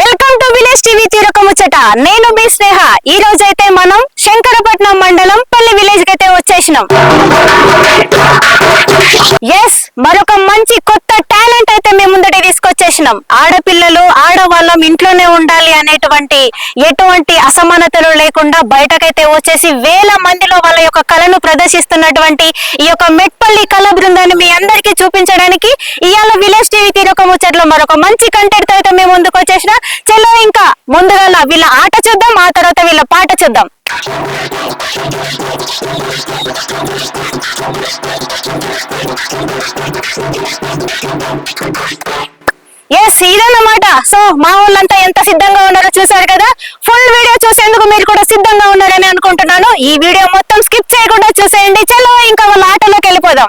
Welcome to village TV తీరొక ముచ్చట. నేను మీ స్నేహ. ఈ రోజు అయితే మనం శంకరపట్నం మండలం పల్లి విలేజ్కి అయితే వచ్చేసినాం. ఎస్ మరొక మంచి కొత్త టాలెంట్ అయితే మేము ముందటి తీసుకొచ్చేసినాం. ఆడపిల్లలు ఆడవాళ్ళం ఇంట్లోనే ఉండాలి అనేటువంటి ఎటువంటి అసమానతలు లేకుండా బయటకైతే వచ్చేసి వేల మందిలో వాళ్ళ యొక్క కళను ప్రదర్శిస్తున్నటువంటి ఈ యొక్క మెట్పల్లి కళ బృందాన్ని మీ అందరికీ చూపించడానికి ఇవాళ విలేజ్ టీవీ తీరొక ముచ్చట్లో మరొక మంచి కంటెంట్తో అయితే మేము ముందుకు వచ్చేసిన చలో ఇంకా ముందుగా వీళ్ళ ఆట చూద్దాం ఆ తర్వాత వీళ్ళ పాట చూద్దాం. ఎస్ ఇదన్నమాట సో మా ఊళ్ళంతా ఎంత సిద్ధంగా ఉన్నారో చూసారు కదా? ఫుల్ వీడియో చూసేందుకు మీరు కూడా సిద్ధంగా ఉన్నారని అనుకుంటున్నాను. ఈ వీడియో మొత్తం స్కిప్ చేయకుండా చూసేయండి. చలో ఇంకా వాళ్ళ ఆటోలోకి వెళ్ళిపోదాం.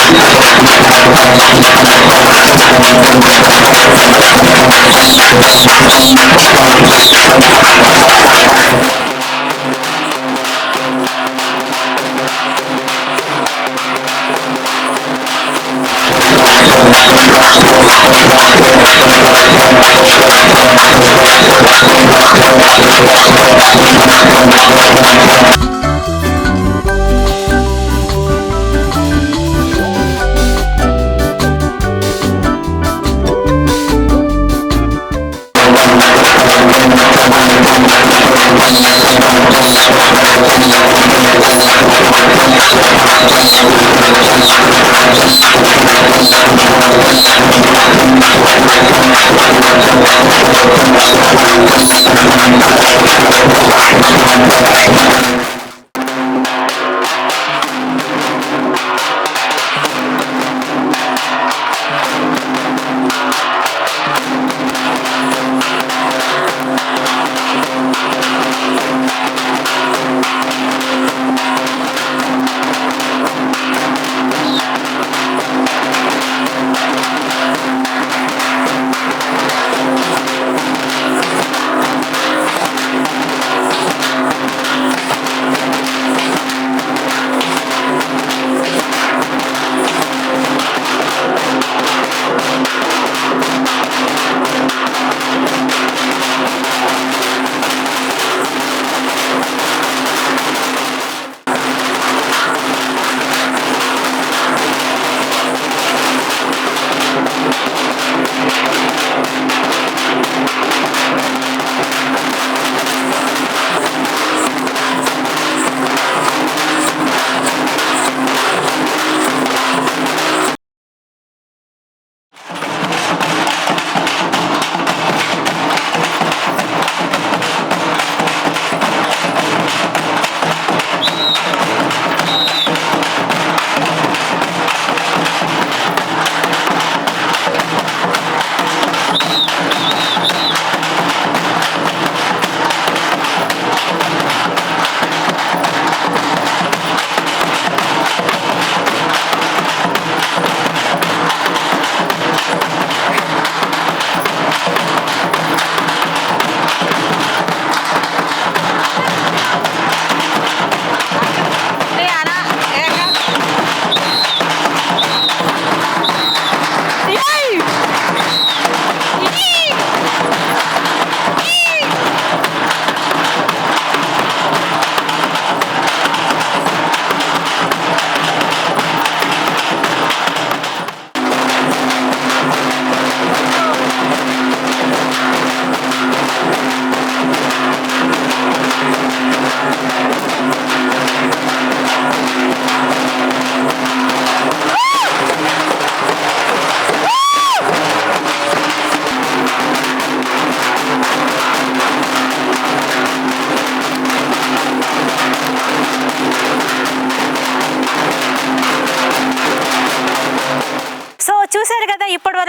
Thank you.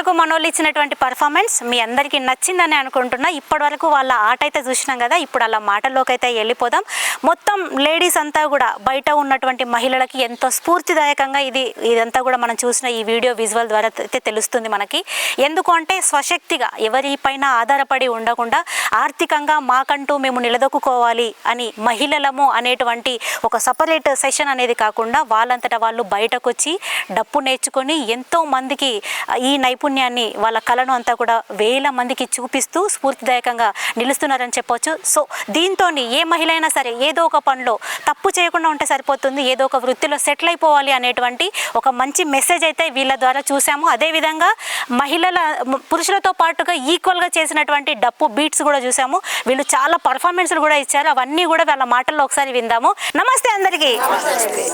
ఇప్పటి వరకు మనోళ్ళు ఇచ్చినటువంటి పర్ఫార్మెన్స్ మీ అందరికీ నచ్చిందని అనుకుంటున్నా. ఇప్పటి వరకు వాళ్ళ ఆట అయితే చూసినాం కదా ఇప్పుడు అలా మాటల్లోకి అయితే వెళ్ళిపోదాం. మొత్తం లేడీస్ అంతా కూడా బయట ఉన్నటువంటి మహిళలకి ఎంతో స్ఫూర్తిదాయకంగా ఇది ఇదంతా కూడా మనం చూసిన ఈ వీడియో విజువల్ ద్వారా అయితే తెలుస్తుంది మనకి. ఎందుకు అంటే స్వశక్తిగా ఎవరిపైన ఆధారపడి ఉండకుండా ఆర్థికంగా మాకంటూ మేము నిలదొక్కుకోవాలి అని మహిళలము అనేటువంటి ఒక సపరేట్ సెషన్ అనేది కాకుండా వాళ్ళంతటా వాళ్ళు బయటకు వచ్చి డప్పు నేర్చుకొని ఎంతో మందికి ఈ నైపుణ్యం నైపుణ్యాన్ని వాళ్ళ కళను అంతా కూడా వేల మందికి చూపిస్తూ స్ఫూర్తిదాయకంగా నిలుస్తున్నారని చెప్పొచ్చు. సో దీంతో ఏ మహిళ అయినా సరే ఏదో ఒక పనిలో తప్పు చేయకుండా ఉంటే సరిపోతుంది. ఏదో ఒక వృత్తిలో సెటిల్ అయిపోవాలి అనేటువంటి ఒక మంచి మెసేజ్ అయితే వీళ్ళ ద్వారా చూసాము. అదేవిధంగా మహిళల పురుషులతో పాటుగా ఈక్వల్గా చేసినటువంటి డప్పు బీట్స్ కూడా చూసాము. వీళ్ళు చాలా పర్ఫార్మెన్స్లు కూడా ఇచ్చారు. అవన్నీ కూడా వాళ్ళ మాటల్లో ఒకసారి విందాము. నమస్తే అందరికీ.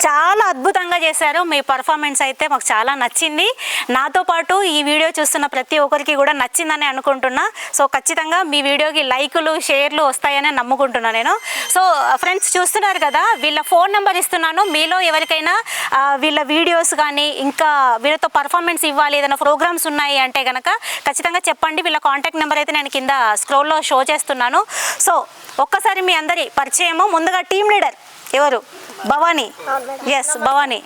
చాలా అద్భుతంగా చేశారు మీ పర్ఫార్మెన్స్ అయితే. మాకు చాలా నచ్చింది. నాతో పాటు ఈ వీడియో చూస్తున్న ప్రతి ఒక్కరికి కూడా నచ్చిందని అనుకుంటున్నా. సో ఖచ్చితంగా మీ వీడియోకి లైకులు షేర్లు వస్తాయని నమ్ముకుంటున్నా నేను. సో ఫ్రెండ్స్ చూస్తున్నారు కదా వీళ్ళ ఫోన్ నెంబర్ ఇస్తున్నాను. మీలో ఎవరికైనా వీళ్ళ వీడియోస్ కానీ ఇంకా వీళ్ళతో పర్ఫార్మెన్స్ ఇవ్వాలి ఏదైనా ప్రోగ్రామ్స్ ఉన్నాయి అంటే కనుక ఖచ్చితంగా చెప్పండి. వీళ్ళ కాంటాక్ట్ నెంబర్ అయితే నేను కింద స్క్రోల్లో షో చేస్తున్నాను. సో ఒక్కసారి మీ అందరి పరిచయము. ముందుగా టీం లీడర్ ఎవరు? భవానీ. ఎస్ భవానీ.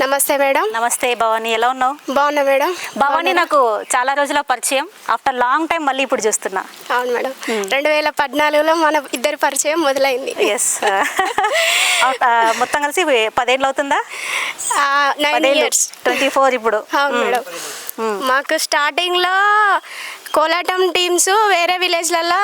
నమస్తే మేడం. నమస్తే భవానీ ఎలా ఉన్నావు? బాగున్నా మేడం. భవానీ నాకు చాలా రోజుల పరిచయం. ఆఫ్టర్ లాంగ్ టైం మళ్ళీ ఇప్పుడు చూస్తున్నా. అవును మేడం. రెండు వేల పద్నాలుగులో మన ఇద్దరి పరిచయం మొదలైంది. ఎస్ మొత్తం కలిసి పదేళ్ళు అవుతుందా? నైన్ ఇయర్స్ ట్వంటీ ఫోర్ ఇప్పుడు. అవును మేడం. మాకు స్టార్టింగ్లో కోలాటం టీమ్స్ వేరే విలేజ్లలో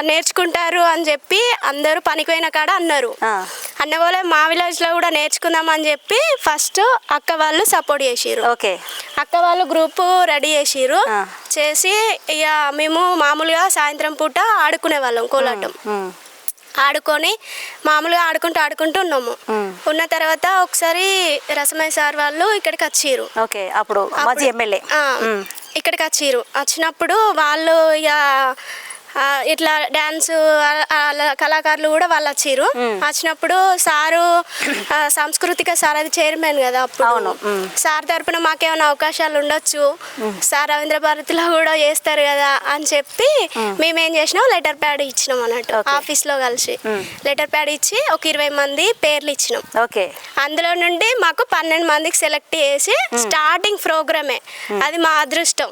నేర్చుకుంటారు అని చెప్పి అందరూ పనికిపోయిన కాడ అన్నారు. ఆ. అన్న వాళ్ళే మా విలేజ్లో కూడా నేర్చుకుందాం అని చెప్పి ఫస్ట్ అక్క వాళ్ళు సపోర్ట్ చేసిర్రు. ఓకే. అక్క వాళ్ళు గ్రూప్ రెడీ చేసిర్రు. ఆ. చేసి ఇక మేము మామూలుగా సాయంత్రం పూట ఆడుకునే వాళ్ళం కోలాటం. ఆడుకొని మామూలుగా ఆడుకుంటూ ఆడుకుంటూ ఉన్నాము. ఉన్న తర్వాత ఒకసారి రసమయ్య సార్ వాళ్ళు ఇక్కడికి వచ్చిర్రు. ఓకే అప్పుడు మాజీ ఎమ్మెల్యే. ఇక్కడికి వచ్చిర్రు వచ్చినప్పుడు వాళ్ళు ఇక ఇట్లా డ్యాన్స్ కళాకారులు కూడా వాళ్ళు వచ్చిర్రు. వచ్చినప్పుడు సారు సాంస్కృతిక సార్ అది చైర్మన్ కదా అప్పుడు. సార్ తరపున మాకేమైనా అవకాశాలు ఉండొచ్చు. సార్ రవీంద్ర భారతిలో కూడా చేస్తారు కదా అని చెప్పి మేమేం. చేసినాం? లెటర్ ప్యాడ్ ఇచ్చినాం అన్నట్టు. ఆఫీస్లో కలిసి. లెటర్ ప్యాడ్ ఇచ్చి ఒక ఇరవై మంది పేర్లు ఇచ్చినాం. ఓకే. అందులో నుండి మాకు పన్నెండు మందికి సెలెక్ట్ చేసి స్టార్టింగ్ ప్రోగ్రామే. అది మా అదృష్టం.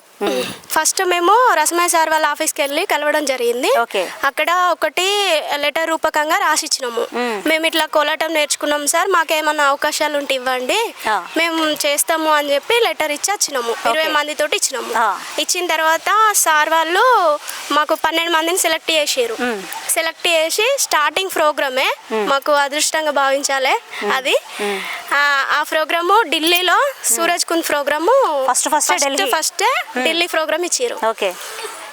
ఫస్ట్ మేము రసమయ్య సార్ వాళ్ళ ఆఫీస్కి వెళ్ళి కలవడం జరిగింది. అక్కడ ఒకటి లెటర్ రూపకంగా రాసిచ్చినాము. మ్మ్. మేము ఇట్లా కోలాటం నేర్చుకున్నాం సార్ మాకేమన్నా అవకాశాలు ఉంటే ఇవ్వండి. మేము చేస్తాము అని చెప్పి లెటర్ ఇచ్చి వచ్చినాము. ఇరవై మందితోటి ఇచ్చినాము. ఇచ్చిన తర్వాత సార్ వాళ్ళు మాకు పన్నెండు మందిని సెలెక్ట్ చేసారు సెలెక్ట్ చేసి స్టార్టింగ్ ప్రోగ్రామే మాకు అదృష్టంగా భావించాలి అది. ఆ, ప్రోగ్రాము ఢిల్లీలో Suraj Kund program first Delhi. First Delhi program ఇచ్చారు ఓకే.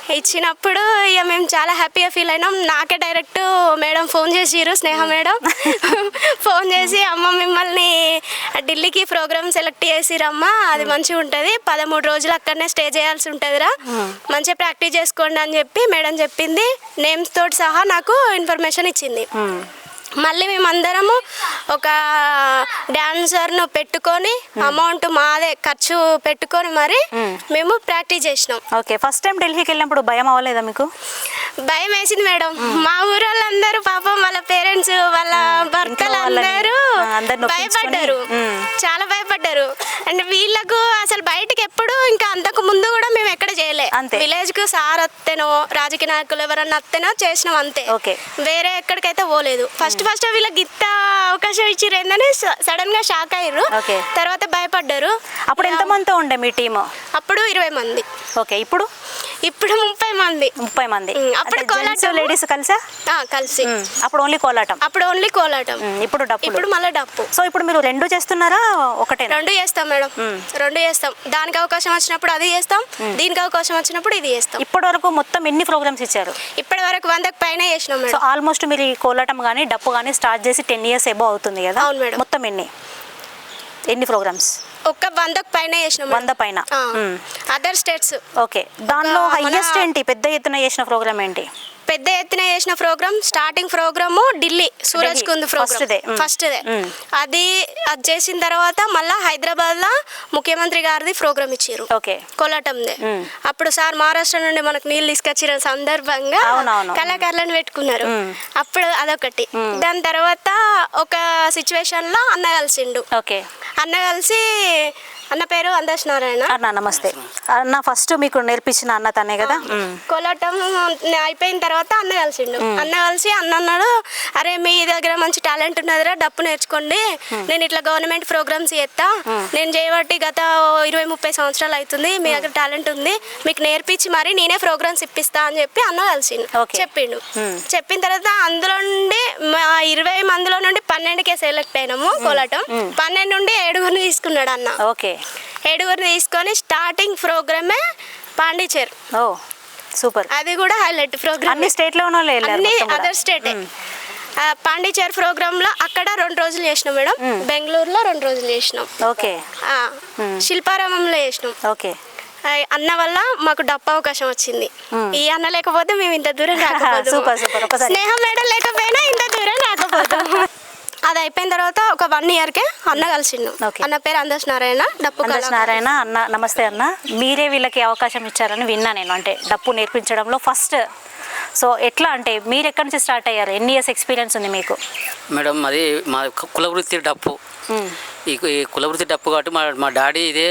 ఇచ్చినప్పుడు ఇక మేము చాలా హ్యాపీగా ఫీల్ అయినాం. నాకే డైరెక్ట్ మేడం ఫోన్ చేసిర్రు స్నేహ మేడం. ఫోన్ చేసి అమ్మ మిమ్మల్ని ఢిల్లీకి ప్రోగ్రామ్ సెలెక్ట్ చేసిరమ్మా అది మంచిగా ఉంటుంది. పదమూడు రోజులు అక్కడనే స్టే చేయాల్సి ఉంటుందిరా. మంచిగా ప్రాక్టీస్ చేసుకోండి అని చెప్పి మేడం చెప్పింది. నేమ్స్ తోటి సహా నాకు ఇన్ఫర్మేషన్ ఇచ్చింది. మళ్ళీ మేమందరము ఒక డాన్సర్ను పెట్టుకొని అమౌంట్ మాదే ఖర్చు పెట్టుకొని మరి మేము. ప్రాక్టీస్ చేసినాం. ఓకే ఫస్ట్ టైం ఢిల్లీకి వెళ్ళినప్పుడు భయం అవ్వలేదా మీకు? భయం వేసింది మేడం. మా ఊరోళ్ళందరూ వాళ్ళ పేరెంట్స్ వాళ్ళ భర్తలు అందరూ భయపడ్డారు. చాలా భయపడ్డారు. అండ్ వీళ్ళకు అసలు బయటకి ఎప్పుడు ఇంకా అంతకు ముందు కూడా మేము ఎక్కడ చేయలే. విలేజ్కు సార్ అత్తేనో రాజకీయ నాయకులు ఎవరన్నా అత్తేనో చేసినాం అంతే. ఓకే. వేరే ఎక్కడికైతే పోలేదు. ఫస్ట్ ఫస్ట్ వీళ్ళకి ఇంత అవకాశం ఇచ్చిర్రు ఏందని సడన్గా షాక్ అయ్యారు. తర్వాత భయపడ్డారు. అప్పుడు ఎంతమందితో ఉండే మీ టీము? అప్పుడు ఇరవై మంది. ఓకే ఇప్పుడు? ఇప్పుడు ముప్పై మంది. ముప్పై మంది. అప్పుడు కోలాటము- లేడీస్ కలిసా? కలిసి. అప్పుడు ఓన్లీ కోలాటం. అప్పుడు ఓన్లీ కోలాటం. ఇప్పుడు డప్పులు. ఇప్పుడు మళ్ళీ డప్పు. సో ఇప్పుడు మీరు రెండు చేస్తున్నారా ఒకటేనా రెండు చేస్తాం మేడం. రెండు చేస్తాం. దానికి అవకాశం వచ్చినప్పుడు అది చేస్తాం దీనికి అవకాశం వచ్చినప్పుడు ఇది చేస్తాం. ఇప్పటి వరకు మొత్తం ఎన్ని ప్రోగ్రామ్స్ ఇచ్చారు? ఇప్పటి వరకు వందకు పైన చేసినాం సో ఆల్మోస్ట్ మీరు ఈ కోలాటం కానీ డప్పు కానీ స్టార్ట్ చేసి టెన్ ఇయర్స్ ఎబో అవుతుంది కదా? అవును మేడం. మొత్తం ఎన్ని? ఎన్ని ప్రోగ్రామ్స్? ఒక్క వందకు పైన చేసినాం. వంద పైన. Other states okay. దానిలో హైయెస్ట్ ఏంటి? పెద్ద ఎత్తున చేసిన ప్రోగ్రామ్ ఏంటి? పెద్ద ఎత్తున చేసిన program starting program Delhi Suraj. Kund. Program. First. అది అది చేసిన తర్వాత మళ్ళా హైదరాబాద్లో ముఖ్యమంత్రి గారిది ప్రోగ్రామ్ ఇచ్చారు ఓకే కోలాటందే. అప్పుడు సార్ మహారాష్ట్ర నుండి మనకు నీళ్ళు తీసుకొచ్చిన సందర్భంగా. కళాకారులను పెట్టుకున్నారు. అప్పుడు అదొకటి దాని తర్వాత ఒక సిచ్యువేషన్లో అన్న కలిసిండు ఓకే అన్న కలిసి అన్న పేరు అందాస్ నారాయణ. అన్న నమస్తే. అన్న ఫస్ట్ మీకు నేర్పించిన అన్న తనే కదా. కోలాటం అయిపోయిన తర్వాత అన్న కలిసిండు. అన్న కలిసి అన్న అన్నాడు అరే మీ దగ్గర మంచి టాలెంట్ ఉన్నదిరా డప్పు నేర్చుకోండి. నేను ఇట్లా గవర్నమెంట్ ప్రోగ్రామ్స్ చేస్తా. నేను చేయబట్టి గత ఇరవై ముప్పై సంవత్సరాలు అవుతుంది. మీ దగ్గర టాలెంట్ ఉంది. మీకు నేర్పించి మరి నేనే ప్రోగ్రామ్స్ ఇప్పిస్తా అని చెప్పి అన్న కలిసిండు. చెప్పిండు. చెప్పిన తర్వాత అందులో నుండి ఇరవై మందిలో నుండి పన్నెండుకే సెలెక్ట్ అయినాము కోలాటం. పన్నెండు నుండి ఏడుగురిని తీసుకున్నాడు అన్న ఓకే. ఏడుగురిని తీసుకొని స్టార్టింగ్ ప్రోగ్రామే పాండిచేర్ ఓ సూపర్. అది కూడా హైలైట్ ప్రోగ్రామ్. అన్ని స్టేట్లో అన్ని. అదర్ స్టేటే. పాండిచేర్ ప్రోగ్రామ్లో అక్కడ రెండు రోజులు చేసినాం మేడం. బెంగళూరులో రెండు రోజులు చేసినాం. ఓకే. శిల్పారామంలో చేసినాం. ఓకే. అన్న వల్ల మాకు డప్ప అవకాశం వచ్చింది. ఈ అన్న లేకపోతే మేము ఇంత దూరం. ఒకసారి. స్నేహం మేడం లేకపోయినా ఇంత దూరం రాకపోదు అది అయిపోయిన తర్వాత ఒక వన్ ఇయర్కే అన్న కలిసిండు. అన్న పేరు అందాస్ నారాయణ డప్పు కళాకారుడు. నారాయణ అన్న నమస్తే అన్న మీరే వీళ్ళకి అవకాశం ఇచ్చారని విన్నా నేను అంటే డప్పు నేర్పించడంలో ఫస్ట్ సో ఎట్లా అంటే మీరు ఎక్కడి నుంచి స్టార్ట్ అయ్యారు? ఎన్ని ఇయర్స్ ఎక్స్పీరియన్స్ ఉంది మీకు? మేడం అది మా కులవృత్తి డప్పు. ఈ కులవృత్తి డప్పు కాబట్టి మా మా డాడీ ఇదే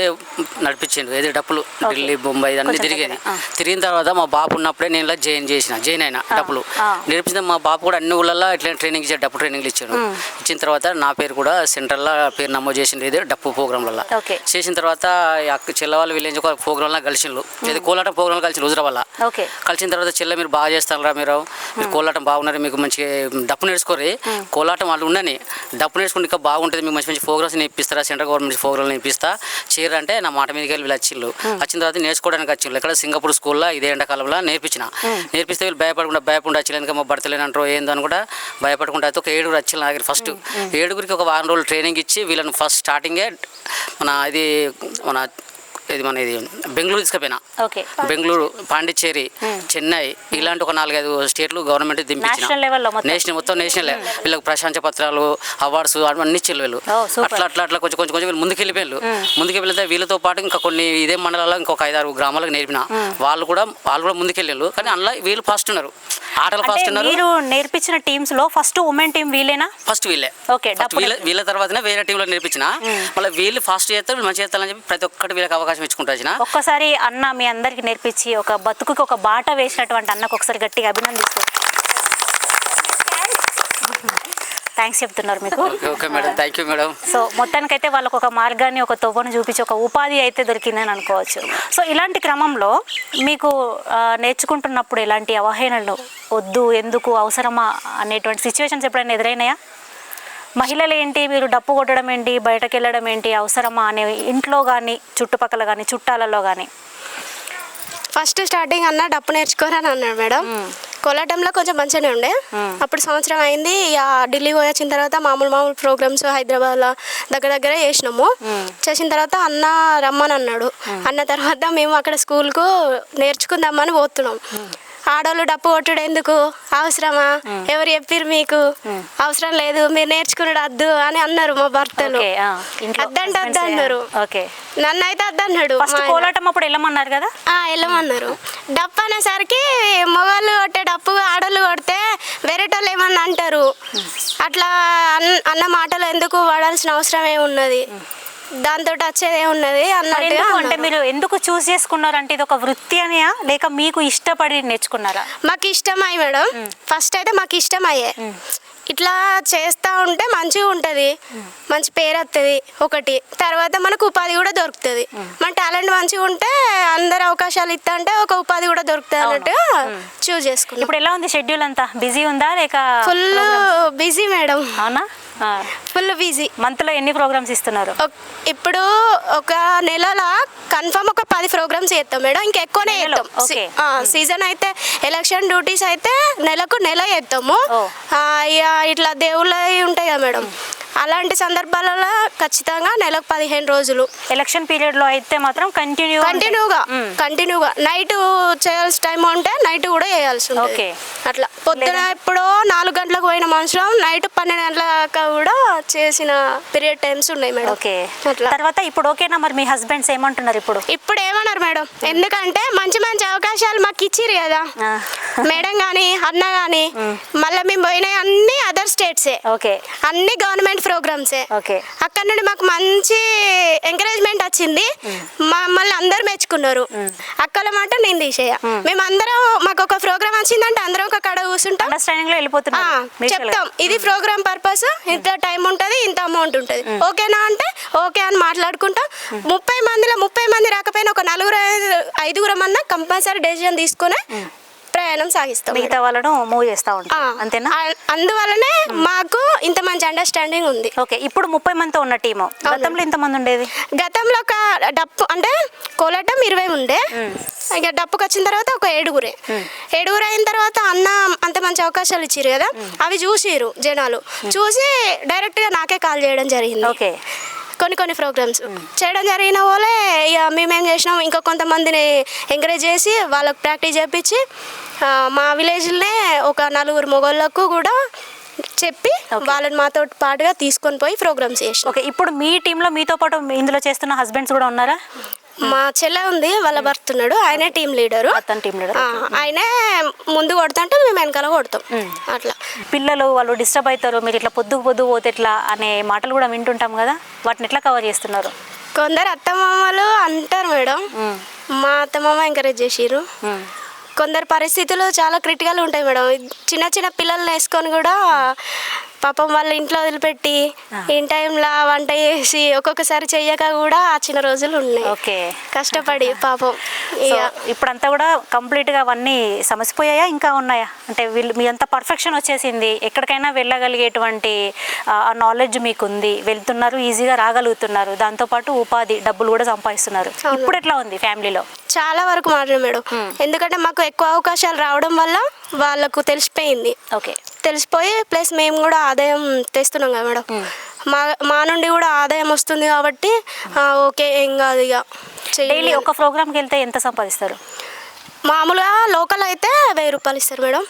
నడిపించిండు ఏది డప్పులు ఢిల్లీ బొంబాయి ఇదన్నీ తిరిగేది. తిరిగిన తర్వాత మా బాబు ఉన్నప్పుడే నేను ఇలా జాయిన్ చేసిన జాయిన్ అయినా డప్పులు. నేర్పించిన మా బాబు కూడా అన్ని ఊళ్ళల్లో ఇట్లా ట్రైనింగ్ ఇచ్చాడు డప్పు ట్రైనింగ్లు ఇచ్చాడు. ఇచ్చిన తర్వాత నా పేరు కూడా సెంట్రల్లో పేరు నమోదు చేసింది ఇది డప్పు ప్రోగ్రాంలలో. చేసిన తర్వాత చెల్లవాళ్ళు వీళ్ళేంచి ఒక ప్రోగ్రాంలో కలిసిండ్రు. ఇది కోలాటం ప్రోగ్రాంలో కలిసి హుజరాబాద్లో. ఓకే. కలిసిన తర్వాత చెల్లె మీరు బాగా చేస్తారా మీరు. మీరు కోలాటం బాగున్నారు మీకు మంచి డప్పు నేర్చుకోరి కోలాటం వాళ్ళు ఉండని డప్పు నేర్చుకుంటే ఇంకా బాగుంటుంది మీకు మంచి మంచి ప్రోగ్రామ్స్ నేర్పిస్తారా సెంట్రల్ గవర్నమెంట్ ప్రోగ్రామ్ నేర్పిస్తా. చేయరంటే నా మాట మీదకి వెళ్ళి వీళ్ళు వచ్చిళ్ళు. వచ్చిన తర్వాత నేర్చుకోవడానికి వచ్చిళ్ళు. ఇక్కడ సింగపూర్ స్కూల్లో ఇదే ఎండాకాలంలో నేర్పించిన. నేర్పిస్తే వీళ్ళు భయపడకుండా భయపడకుండా వచ్చిళ్ళు. ఇంకా మా భర్తలేనంటారు ఏందని కూడా భయపడకుండా అయితే ఒక ఏడుగురు వచ్చిళ్ళు నా దగ్గర ఫస్ట్ ఏడుగురికి ఒక వారం రోజులు ట్రైనింగ్ ఇచ్చి వీళ్ళని ఫస్ట్ స్టార్టింగే మన ఇది మన ఇది మన ఇది బెంగళూరు తీసుకుపోయినా. ఓకే. బెంగళూరు పాండిచ్చేరి చెన్నై ఇలాంటి ఒక నాలుగైదు స్టేట్లు గవర్నమెంట్ దింపించిన. నేషనల్ మొత్తం. నేషనల్ వీళ్ళకి ప్రశాంత పత్రాలు అవార్డ్స్ అన్ని ఇచ్చారు వీళ్ళు. అట్లా అట్లా అట్లా కొంచెం కొంచెం కొంచెం ముందుకు వెళ్ళిపోయారు ముందుకు వెళ్తే వీళ్ళతో పాటు ఇంకా కొన్ని ఇదే మండలాల్లో ఇంకొక ఐదారు గ్రామాలకు నేర్పిన. వాళ్ళు కూడా వాళ్ళు కూడా ముందుకు వెళ్ళారు కానీ అందులో వీళ్ళు ఫాస్ట్ ఉన్నారు. ఆటలు ఫాస్ట్ ఉన్నారు. మీరు నేర్పించిన టీమ్స్లో ఫస్ట్ ఉమెన్ టీం వీలేనా ఫస్ట్ వీళ్ళే. ఓకే, వీళ్ళ వీళ్ళ తర్వాతనే వేరే టీంలో నేర్పించిన. మళ్ళీ వీళ్ళు ఫాస్ట్ చేస్తారు మంచిగా చేస్తారని చెప్పి ప్రతి ఒక్కటి వీళ్ళకి అవకాశం ఇచ్చుకుంటా వచ్చిన. ఒక్కసారి అన్న మీ అందరికి నేర్పించి ఒక బతుకుకి ఒక బాట వేసినటువంటి అన్నకు ఒకసారి గట్టిగా అభినందిస్తూ. థ్యాంక్స్ చెప్తున్నారు మీకు. Okay okay madam thank you madam so మొత్తానికైతే వాళ్ళకు ఒక మార్గాన్ని ఒక తొవ్వను చూపించి ఒక ఉపాధి అయితే దొరికిందని అనుకోవచ్చు. సో ఇలాంటి క్రమంలో మీకు నేర్చుకుంటున్నప్పుడు ఎలాంటి అవహేళనలు వద్దు ఎందుకు అవసరమా అనేటువంటి సిచ్యువేషన్స్ ఎప్పుడైనా ఎదురైనాయా? మహిళలు ఏంటి? మీరు డప్పు కొట్టడం ఏంటి? బయటకు వెళ్ళడం ఏంటి? అవసరమా? అనే ఇంట్లో కానీ చుట్టుపక్కల కానీ చుట్టాలలో కానీ ఫస్ట్ స్టార్టింగ్ అన్న డప్పు నేర్చుకోరని అన్నాడు మేడం. కోలాటంలో కొంచెం మంచిగానే ఉండే. అప్పుడు సంవత్సరం అయింది. ఢిల్లీ పోయి వచ్చిన తర్వాత మామూలు మామూలు ప్రోగ్రామ్స్ హైదరాబాద్లో దగ్గర దగ్గర చేసినాము. చేసిన తర్వాత అన్న రమ్మని అన్నాడు. అన్న తర్వాత మేము అక్కడ స్కూల్కు నేర్చుకుందామని పోతున్నాం. ఆడవాళ్ళు డప్పు కొట్టుడు ఎందుకు? అవసరమా? ఎవరు చెప్పిర్రు మీకు? అవసరం లేదు మీరు నేర్చుకున్నాడు వద్దు అని అన్నారు మా భర్తలు. అద్దంటే అద్దన్నారు ఓకే. నన్ను అయితే అద్దన్నాడు. కోలాటం అప్పుడు వెళ్ళమన్నారు కదా? వెళ్ళమన్నారు. డప్పు అనేసరికి మగవాళ్ళు కొట్టే డప్పు ఆడోళ్ళు కొడితే వేరేటోళ్ళు ఏమన్నా అంటారు. అట్లా అన్న- మాటలు ఎందుకు వాడాల్సిన అవసరం ఏమున్నది దాంతో వచ్చేది మరి అన్నట్టుగా ఎందుకు అంటే. మీరు ఎందుకు చూస్ చేసుకున్నారు అంటే ఇది ఒక వృత్తి అనియా? లేక మీకు ఇష్టపడి నేర్చుకున్నారా? మాకు ఇష్టమై మేడం. ఫస్ట్ అయితే మాకు ఇష్టమయ్యే ఇట్లా చేస్తూ ఉంటే మంచిగా ఉంటుంది. మంచి పేరు వస్తుంది ఒకటి. తర్వాత మనకు ఉపాధి కూడా దొరుకుతుంది. మన టాలెంట్ మంచిగా ఉంటే అందరు అవకాశాలు ఇస్తా అంటే ఒక ఉపాధి కూడా దొరుకుతుంది అన్నట్టుగా చూస్ చేసుకున్నాం. ఇప్పుడు ఎలా ఉంది షెడ్యూల్ అంతా? బిజీ ఉందా లేక ఫుల్ బిజీ మేడం. అవునా? ఫుల్ బిజీ మంత్లో ఎన్ని ప్రోగ్రామ్స్ ఇస్తున్నారు? ఇప్పుడు ఒక నెలల కన్ఫర్మ్ ఒక పది ప్రోగ్రామ్స్ చేస్తాం మేడం. ఇంకా ఎక్కువనే చేస్తాం. సీజన్ అయితే ఎలక్షన్ డ్యూటీస్ అయితే నెలకు నెల చేస్తాము. ఇట్లా దేవుళ్ళవి ఉంటాయి కదా మేడం? అలాంటి సందర్భాలలో ఖచ్చితంగా నెలకు పదిహేను రోజులు. ఎలక్షన్ పీరియడ్లో అయితే మాత్రం కంటిన్యూ కంటిన్యూగా కంటిన్యూగా. నైట్ చేయాల్సిన టైం ఉంటే నైట్ కూడా చేయాల్సి ఓకే. అట్లా. పొద్దున ఎప్పుడో నాలుగు గంటలకు పోయిన మనుషులం నైట్ పన్నెండు గంటల దాకా కూడా చేసిన పీరియడ్ టైమ్స్ ఉన్నాయి మేడం. ఓకే. అట్లా. తర్వాత ఇప్పుడు ఓకేనా మరి మీ హస్బెండ్స్ ఏమంటున్నారు ఇప్పుడు? ఇప్పుడు ఏమన్నారు మేడం? ఎందుకంటే మంచి మంచి అవకాశాలు మాకు ఇచ్చిర్రు కదా. మేడం కానీ అన్న కానీ మళ్ళీ మేము పోయినాయి అన్ని అదర్ స్టేట్సే ఓకే. అన్ని గవర్నమెంట్ ప్రోగ్రామ్సే ఓకే. అక్కడ నుండి మాకు మంచి ఎంకరేజ్మెంట్ వచ్చింది. మమ్మల్ని అందరు మెచ్చుకున్నారు. అక్కల మాట నేను తీసేయ. మేము. అందరం మాకు ఒక ప్రోగ్రామ్ వచ్చిందంటే అందరం ఒక కడ కూర్చుంటాం. అండర్స్టాండింగ్లో. చెప్తాం. ఇది ప్రోగ్రామ్ పర్పస్ ఇంత టైం ఉంటుంది ఇంత అమౌంట్ ఉంటుంది. ఓకేనా అంటే ఓకే అని మాట్లాడుకుంటాం. ముప్పై మందిలో ముప్పై మంది రాకపోయినా ఒక నలుగురు ఐదు- ఐదుగురం అన్నా కంపల్సరీ డెసిజన్ తీసుకుని ప్రయాణం సాగిస్తాం మిగతా వాళ్ళను మూవ్ చేస్తా ఉంటాం అంతేనా? అందువల్లనే మాకు ఇంత మంచి అండర్స్టాండింగ్ ఉంది. ఓకే ఇప్పుడు ముప్పై మందితో ఉన్న టీము గతంలో ఇంత మంది ఉండేది? గతంలో ఒక డప్పు అంటే కోలాటం ఇరవై ఉండే. ఇక డప్పుకి వచ్చిన తర్వాత ఒక ఏడుగురే. ఏడుగురు అయిన తర్వాత అన్న అంత మంచి అవకాశాలు ఇచ్చిర్రు కదా అవి చూసిరు జనాలు. చూసి డైరెక్ట్గా నాకే కాల్ చేయడం జరిగింది. ఓకే. కొన్ని కొన్ని ప్రోగ్రామ్స్. చేయడం జరిగిన వాళ్ళే ఇక మేమేం చేసినాం ఇంకా కొంతమందిని ఎంకరేజ్ చేసి వాళ్ళకి ప్రాక్టీస్ చేపించి ఆ, మా విలేజ్లోనే ఒక నలుగురు మొగోళ్ళకు కూడా చెప్పి వాళ్ళని మాతో పాటుగా తీసుకొని పోయి ప్రోగ్రామ్స్ చేసినాం. ఓకే ఇప్పుడు మీ టీంలో మీతో పాటు ఇందులో చేస్తున్న హస్బెండ్స్ కూడా ఉన్నారా? మా చెల్లె ఉంది వాళ్ళ భర్త ఉన్నాడు ఆయనే టీం లీడరు. అతను టీం లీడర్ ఆయనే ముందు కొడుతుంటే మేము వెనకాల కొడతాం. అట్లా. పిల్లలు వాళ్ళు డిస్టర్బ్ అవుతారు మీరు ఇట్లా పొద్దుకు పొద్దు పోతే ఇట్లా అనే మాటలు కూడా వింటుంటాం కదా వాటిని ఎట్లా కవర్ చేస్తున్నారు? కొందరు అత్తమామలు అంటారు మేడం మా అత్తమామ ఎంకరేజ్ చేసిర్రు. మ్మ్. కొందరు పరిస్థితులు చాలా క్రిటికల్ ఉంటాయి మేడం. చిన్న చిన్న పిల్లల్ని వేసుకొని కూడా పాపం వాళ్ళ ఇంట్లో వదిలిపెట్టి ఇన్ టైంలో వంట చేసి ఒక్కొక్కసారి చెయ్యక కూడా ఆ చిన్న రోజులు ఉన్నాయి. ఓకే. కష్టపడి పాపం. ఇప్పుడంతా కూడా కంప్లీట్గా అవన్నీ సమసిపోయాయా? ఇంకా ఉన్నాయా? అంటే వీళ్ళు మీ అంత పర్ఫెక్షన్ వచ్చేసింది. ఎక్కడికైనా వెళ్ళగలిగేటువంటి నాలెడ్జ్ మీకు ఉంది వెళ్తున్నారు ఈజీగా రాగలుగుతున్నారు. దాంతోపాటు ఉపాధి డబ్బులు కూడా సంపాదిస్తున్నారు. ఇప్పుడు ఎట్లా ఉంది ఫ్యామిలీలో? చాలా వరకు మాట్లాడు మేడం. ఎందుకంటే మాకు ఎక్కువ అవకాశాలు రావడం వల్ల వాళ్ళకు తెలిసిపోయింది. ఓకే. తెలిసిపోయి ప్లస్ మేము కూడా ఆదాయం తెస్తున్నాం కదా మేడం. మా మా నుండి కూడా ఆదాయం వస్తుంది కాబట్టి ఓకే ఏం కాదు ఇక. డైలీ ఒక ప్రోగ్రామ్కి వెళ్తే ఎంత సంపాదిస్తారు? మామూలుగా లోకల్ అయితే వెయ్యి రూపాయలు ఇస్తారు మేడం.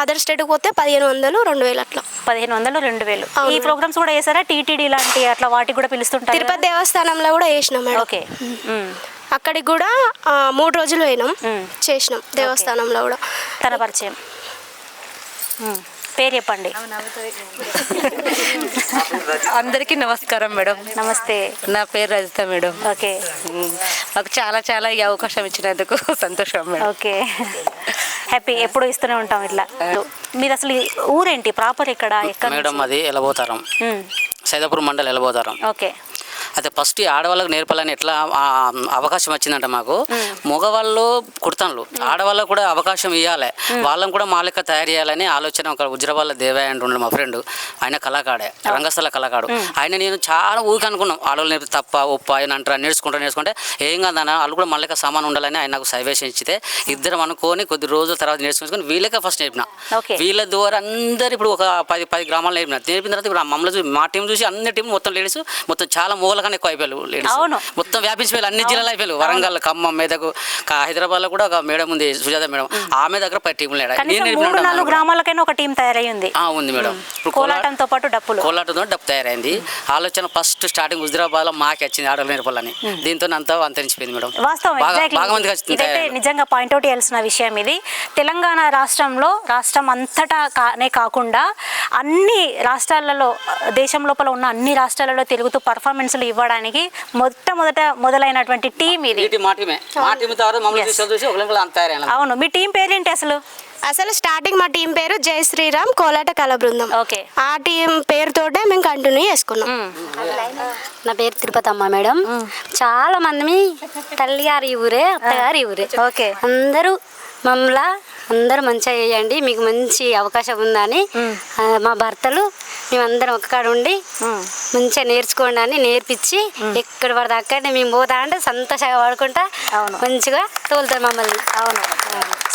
అదర్ స్టేట్కి పోతే పదిహేను వందలు రెండు వేలు అట్లా. పదిహేను వందలు రెండు వేలు. ఈ ప్రోగ్రామ్స్ కూడా చేశారా? టీటీడీ లాంటి అట్లా వాటికి కూడా పిలుస్తుంటారు తిరుపతి దేవస్థానంలో కూడా చేసినాం మేడం. ఓకే. అక్కడికి కూడా మూడు రోజులు పోయినాం. చేసినాం దేవస్థానంలో కూడా. తన పరిచయం. పేరు చెప్పండి. అందరికీ నమస్కారం మేడం. నమస్తే. నా పేరు రజిత మేడం. ఓకే. మాకు చాలా చాలా ఈ అవకాశం ఇచ్చినందుకు సంతోషం మేడం. ఓకే. హ్యాపీ ఎప్పుడు ఇస్తూనే ఉంటాం ఇట్లా. మీరు అసలు ఊరేంటి? ప్రాపర్ ఇక్కడ ఎక్కడ మేడం అది ఎలబోతారం. సైదాపూర్ మండలి ఎలబోతారం. ఓకే. అయితే ఫస్ట్ ఆడవాళ్ళకి నేర్పాలని ఎట్లా అవకాశం వచ్చిందంట మాకు. మగవాళ్ళు కుడతాను ఆడవాళ్ళకు కూడా అవకాశం ఇవ్వాలి వాళ్ళని కూడా మా లెక్క తయారు చేయాలని ఆలోచన ఒక హుజరాబాద్లో దేవయ్య అంటుండే మా ఫ్రెండ్. ఆయన కళాకాడే రంగస్థల కళాకాడు. ఆయన నేను చాలా ఊరికి అనుకున్నాం. ఆడవాళ్ళు నేర్పి తప్ప ఉప్ప ఆయన అంటారు నేర్చుకుంటా నేర్చుకుంటే ఏం కాదన్న వాళ్ళు కూడా మా లెక్క సామాన్ ఉండాలని ఆయన నాకు సజెషన్ ఇచ్చితే ఇద్దరం అనుకొని కొద్ది రోజుల తర్వాత నేర్చుకుని వీళ్ళకే ఫస్ట్ నేర్పిన. వీళ్ళ ద్వారా అందరు ఇప్పుడు ఒక పది పది గ్రామాలు నేర్పిన. నేర్పిన తర్వాత ఇప్పుడు మమ్మల్ని చూసి మా టీం చూసి అన్ని టీం మొత్తం లేడీస్ మొత్తం చాలా మూల కన్నా ఎక్కువ అయిపోయారు లేడీస్ అవును. మొత్తం వ్యాపించిపోయారు అన్ని జిల్లాలు అయిపోయారు. వరంగల్ ఖమ్మం మీదకు హైదరాబాద్లో కూడా ఒక మేడం ఉంది సుజాత మేడం. ఆమె దగ్గర లేడా? నేర్పిన మూడు నాలుగు. గ్రామాలకైనా ఒక టీం ఉంది ఆ, ఉంది మేడం. ఇప్పుడు కోలాటంతో పాటు డప్పులు. కోలాటంతో డబ్బు తయారైంది. ఆలోచన ఫస్ట్ స్టార్టింగ్ హుజరాబాద్లో మాకే వచ్చింది ఆడలు నేర్పాలని. దీంతో అంతా అంతరించిపోయింది మేడం. వాస్తవం. నిజంగా పాయింట్అవుట్ చేయాల్సిన విషయం ఇది. తెలంగాణ రాష్ట్రంలో రాష్ట్రం అంతటా కానే కాకుండా అన్ని రాష్ట్రాలలో దేశం లోపల ఉన్న అన్ని రాష్ట్రాలలో తెలుగుతూ పర్ఫార్మెన్స్లు ఇవ్వడానికి మొట్టమొదట మొదలైనటువంటి టీం ఇది. అవును. మీ టీం పేరేంటి అసలు? అసలు స్టార్టింగ్ మా టీం పేరు జై శ్రీరామ్ కోలాట కళ బృందం. ఓకే. ఆ టీం పేరుతోటే మేము కంటిన్యూ చేసుకున్నాం. నా పేరు తిరుపతి అమ్మ మేడం. చాలా మంది తల్లి గారు ఈ ఊరే అత్తగారు ఈ ఊరే. ఓకే. అందరూ మమ్మల్ని అందరూ మంచిగా చేయండి. మీకు మంచి అవకాశం ఉందని. మా భర్తలు మేమందరం ఒక్కకాడ ఉండి మంచిగా నేర్చుకోండి అని నేర్పించి ఎక్కడ పడితే అక్కడనే మేము పోతా అంటే సంతోషంగా పడుకుంటా అవును. మంచిగా తోలుతారు మమ్మల్ని. అవును.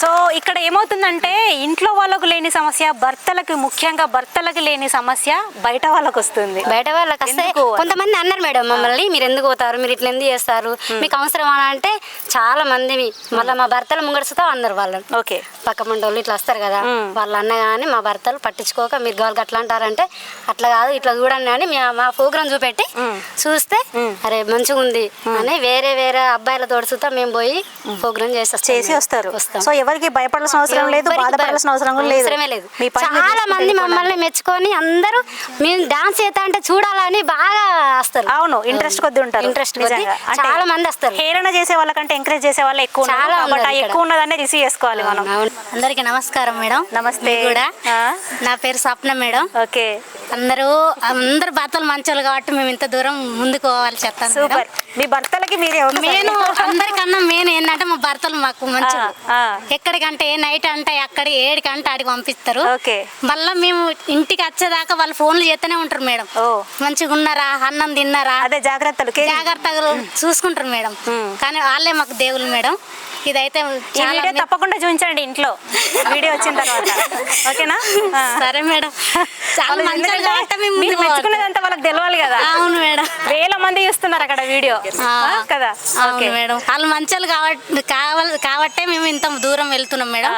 సో ఇక్కడ ఏమవుతుందంటే ఇంట్లో వాళ్ళకు లేని సమస్య భర్తలకు ముఖ్యంగా భర్తలకు లేని సమస్య బయట వాళ్ళకు వస్తుంది. బయట వాళ్ళకి వస్తే? కొంతమంది అన్నారు మేడం మమ్మల్ని మీరు ఎందుకు పోతారు? మీరు ఇట్లా ఎందుకు చేస్తారు? మీకు అవసరం అంటే చాలా మంది మళ్ళీ మా భర్తలు ముంగడుచుతా అన్నారు వాళ్ళని. ఓకే. పక్క మంటి వాళ్ళు ఇట్లా వస్తారు కదా వాళ్ళు అన్నగానే మా భర్తలు పట్టించుకోక మీరు వాళ్ళకి అట్లా అంటారంటే అట్లా కాదు ఇట్లా చూడండి అని మా- మా ప్రోగ్రామ్ చూపెట్టి చూస్తే అరే మంచిగా ఉంది అని వేరే వేరే అబ్బాయిల తోడుచుతా మేము పోయి ప్రోగ్రామ్ చేసి వస్తాం చేసి. వస్తారు వస్తాం. సో ఎవరికి భయపడాల్సిన అవసరం లేదు బాధపడాల్సిన అవసరం లేదు. చాలా మంది. మమ్మల్ని మెచ్చుకొని అందరూ మేము డాన్స్ చేస్తా అంటే చూడాలని బాగా వస్తారు అవును ఇంట్రెస్ట్ కొద్ది ఉంటారు ఇంట్రెస్ట్ కొద్ది చాలా మంది వస్తారు హేళన చేసే వాళ్ళకంటే ఎంకరేజ్ చేసే వాళ్ళు ఎక్కువ. చాలా. ఎక్కువ ఉన్నదాన్ని రిసీవ్ చేసుకోవాలి మనం. అందరికీ నమస్కారం మేడం నమస్తే. కూడా. నా పేరు స్వప్న మేడం ఓకే అందరూ అందరు భర్తలు మంచోళ్ళు కాబట్టి మేము ఇంత దూరం ముందుకు పోవాలి చెప్తాను. సూపర్ మీ భర్తలకి మీరే నేను అందరికన్నా మెయిన్ ఏంటంటే మా భర్తలు మాకు మంచి. ఎక్కడికంటే నైట్ అంటే అక్కడ ఏడికంటే ఆడికి పంపిస్తారు. మళ్ళీ మేము ఇంటికి వచ్చేదాకా వాళ్ళు ఫోన్లు చేస్తూనే ఉంటారు మేడం. ఓ. మంచిగా ఉన్నారా? అన్నం తిన్నారా? అదే జాగ్రత్తలు కేరింగ్. జాగ్రత్తగా చూసుకుంటారు మేడం. కానీ వాళ్ళే మాకు దేవుళ్ళు మేడం. ఇదైతే వీడియో తప్పకుండా చూపించండి ఇంట్లో. వీడియో వచ్చిన తర్వాత. ఓకేనా. సరే మేడం. చాలా మంచిగా వాళ్ళకి తెలవాలి కదా. వేల మంది చూస్తున్నారు అక్కడ వీడియో. కదా? ఓకే. మేడం. వాళ్ళు మంచోళ్ళు కాబట్టి కావాలి కాబట్టే మేము ఇంత దూరం వెళ్తున్నాం మేడం.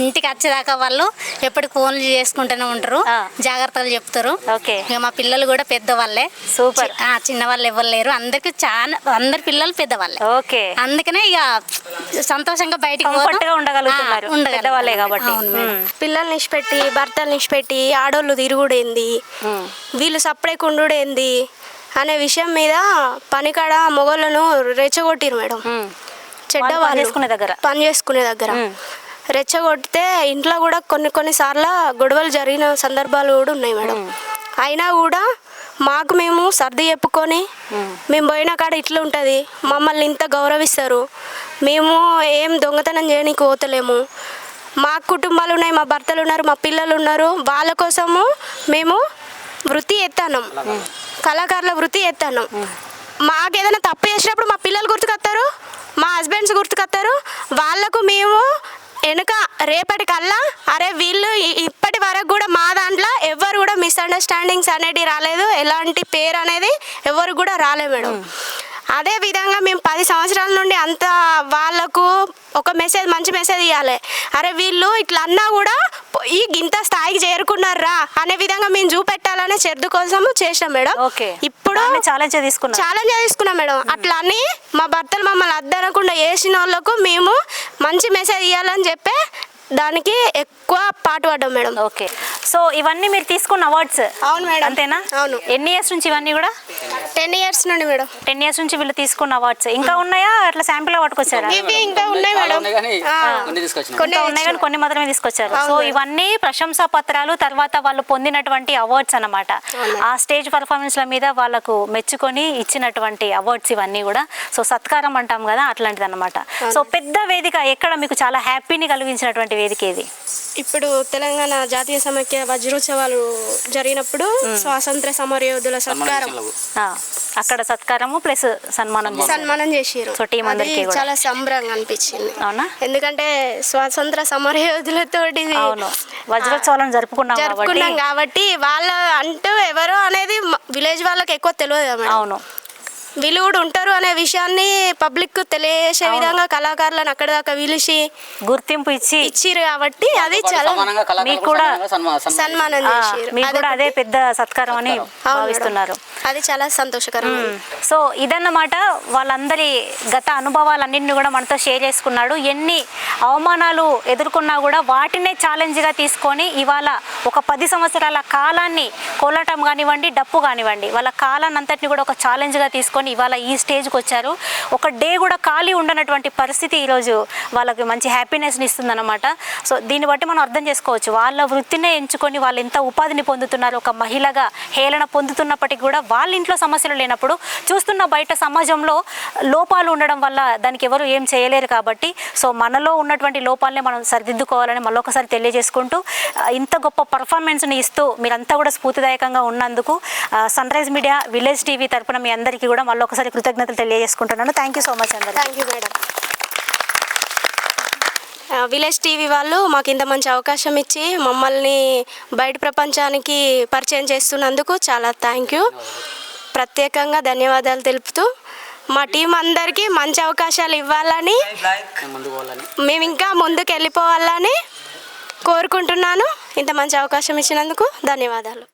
ఇంటికి వచ్చేదాకా వాళ్ళు ఎప్పటికి ఫోన్లు చేసుకుంటూనే ఉంటారు. జాగ్రత్తలు చెప్తారు. ఓకే. ఇక మా పిల్లలు కూడా పెద్దవాళ్ళే. సూపర్. చిన్న వాళ్ళు ఎవరు లేరు. అందరికి చాలా అందరి పిల్లలు పెద్దవాళ్ళే. ఓకే. అందుకనే ఇక సంతోషంగా బయటికి ఉండగలుగుతున్నారు. పెద్దవాళ్ళే కాబట్టి. పిల్లల్ని ఇచ్చిపెట్టి భర్తల్ని ఇచ్చిపెట్టి ఆడోళ్ళు తిరుగుడేంది. వీళ్ళు సపరేట్ ఉండుడేంది అనే విషయం మీద పనికాడ మొగోళ్ళను రెచ్చగొట్టిరు మేడం. చెడ్డ వాళ్ళు. చేసుకునే దగ్గర. పని చేసుకునే దగ్గర. మ్మ్. రెచ్చగొడితే ఇంట్లో కూడా కొన్ని కొన్ని సార్లు గొడవలు జరిగిన సందర్భాలు కూడా ఉన్నాయి మేడం. అయినా కూడా మాకు మేము సర్ది చెప్పుకొని మేము. పోయిన కాడ ఇట్లా ఉంటుంది. మమ్మల్ని ఇంత గౌరవిస్తారు. మేము ఏం దొంగతనం చేయడానికి పోతలేము. మా కుటుంబాలు ఉన్నాయి మా భర్తలు ఉన్నారు మా పిల్లలు ఉన్నారు. వాళ్ళ కోసము మేము వృత్తి ఎత్తానం. కళాకారుల వృత్తి ఎత్తానం. మాకేదైనా తప్పు చేసినప్పుడు మా పిల్లలు గుర్తుకొస్తారు మా హస్బెండ్స్ గుర్తుకొస్తారు వాళ్ళకు మేము వెనుక రేపటి కల్లా అరే వీళ్ళు ఇప్పటి వరకు కూడా మా దాంట్లో ఎవరు కూడా మిస్అండర్స్టాండింగ్స్ అనేటివి రాలేదు. ఎలాంటి పేరు అనేది ఎవరు కూడా రాలేదు మేడం. అదే విధంగా మేము పది సంవత్సరాల నుండి అంత వాళ్ళకు ఒక మెసేజ్ మంచి మెసేజ్ ఇవ్వాలి అరే వీళ్ళు ఇట్లా అన్నా కూడా ఈ ఇంత స్థాయికి చేరుకున్నారా అనే విధంగా మేము చూపెట్టాలనే చెర్దు కోసం చేసాం మేడం. ఓకే. ఇప్పుడు ఛాలెంజ్ తీసుకున్నారు ఛాలెంజ్ తీసుకున్నాం మేడం. అట్లా అని మా భర్తలు మమ్మల్ని అద్దనకుండా వేసిన వాళ్ళకు మేము మంచి మెసేజ్ ఇవ్వాలని చెప్పి దానికి ఎక్కువ పాటు పడ్డాం మేడం. ఓకే. సో ఇవన్నీ మీరు తీసుకున్న అవార్డ్స్ అవును మేడం. అంతేనా? అవును. ఎన్ని ఇయర్స్ నుంచి ఇవన్నీ కూడా? టెన్ ఇయర్స్ నుండి మేడం. టెన్ ఇయర్స్ నుంచి వీళ్ళు తీసుకున్న అవార్డ్స్. ఇంకా ఉన్నాయా? అట్లా శాంపిల్ పట్టుకొచ్చారా ఇవి ఇంకా ఉన్నాయి మేడం. కొన్ని ఉన్నాయి కానీ కొన్ని మాత్రమే తీసుకొచ్చారు. సో ఇవన్నీ ప్రశంసా పత్రాలు తర్వాత వాళ్ళు పొందినటువంటి అవార్డ్స్ అన్నమాట. ఆ స్టేజ్ పర్ఫార్మెన్స్ల మీద వాళ్ళకు మెచ్చుకొని ఇచ్చినటువంటి అవార్డ్స్ ఇవన్నీ కూడా. సో సత్కారం అంటాం కదా అట్లాంటిది అనమాట సో పెద్ద వేదిక ఎక్కడ మీకు చాలా హ్యాపీని కలిగించినటువంటి వేదిక ఇది ఇప్పుడు తెలంగాణ జాతీయ సమైక్య వజ్రోత్సవాలు జరిగినప్పుడు స్వాతంత్ర సమరయోధుల సత్కారం. ఆ, అక్కడ సత్కారము ప్లస్ సన్మానం. సన్మానం చేసిరు సో టీం అందరికీ. చాలా సంబరంగా అనిపించింది. అవునా? ఎందుకంటే స్వాతంత్ర సమరయోధులతోటి ఇది అవును. వజ్రోత్సవాలను జరుపుకున్నాం జరుపుకున్నాం కాబట్టి వాళ్ళ అంటూ ఎవరో అనేది విలేజ్ వాళ్ళకి ఎక్కువ తెలియదు అవును. వీళ్ళు కూడా ఉంటారు అనే విషయాన్ని పబ్లిక్ తెలియజేసే విధంగా కళాకారులను అక్కడ దాకా పిలిచి గుర్తింపు ఇచ్చి ఇచ్చిరు కాబట్టి అది చాలా మీకు కూడా సన్మానం మీకు కూడా అదే పెద్ద సత్కారం అని. భావిస్తున్నారు. అది చాలా సంతోషకరం. సో ఇదన్నమాట వాళ్ళందరి గత అనుభవాలన్నింటినీ కూడా మనతో షేర్ చేసుకున్నాడు. ఎన్ని అవమానాలు ఎదుర్కొన్నా కూడా వాటినే ఛాలెంజ్గా తీసుకొని ఇవాళ ఒక పది సంవత్సరాల కాలాన్ని కోలాటం కానివ్వండి డప్పు కానివ్వండి వాళ్ళ కాలాన్ని అంతటిని కూడా ఒక ఛాలెంజ్గా తీసుకొని చేసుకొని ఇవాళ ఈ స్టేజ్కి వచ్చారు. ఒక డే కూడా ఖాళీ ఉండనటువంటి పరిస్థితి ఈరోజు వాళ్ళకి మంచి హ్యాపీనెస్ని ఇస్తుందన్నమాట. సో దీన్ని బట్టి మనం అర్థం చేసుకోవచ్చు. వాళ్ళ వృత్తినే ఎంచుకొని వాళ్ళు ఎంత ఉపాధిని పొందుతున్నారు. ఒక మహిళగా హేళన పొందుతున్నప్పటికీ కూడా వాళ్ళ ఇంట్లో సమస్యలు లేనప్పుడు చూస్తున్న బయట సమాజంలో లోపాలు ఉండడం వల్ల దానికి ఎవరు ఏం చేయలేరు కాబట్టి సో మనలో ఉన్నటువంటి లోపాలనే మనం సరిదిద్దుకోవాలని మళ్ళొకసారి తెలియజేసుకుంటూ ఇంత గొప్ప పర్ఫార్మెన్స్ని ఇస్తూ మీరంతా కూడా స్ఫూర్తిదాయకంగా ఉన్నందుకు sunrise media village TV తరపున మీ అందరికీ కూడా మళ్ళొకసారి కృతజ్ఞతలు తెలియజేసుకుంటున్నాను. థ్యాంక్ యూ సో మచ్ అందరికీ thank you madam village TV వాళ్ళు మాకు ఇంత మంచి అవకాశం ఇచ్చి మమ్మల్ని బయట ప్రపంచానికి పరిచయం చేస్తున్నందుకు చాలా థ్యాంక్ యూ ప్రత్యేకంగా ధన్యవాదాలు తెలుపుతూ మా టీం అందరికీ మంచి అవకాశాలు ఇవ్వాలని మేము ఇంకా ముందుకు వెళ్ళిపోవాలని కోరుకుంటున్నాను. ఇంత మంచి అవకాశం ఇచ్చినందుకు ధన్యవాదాలు.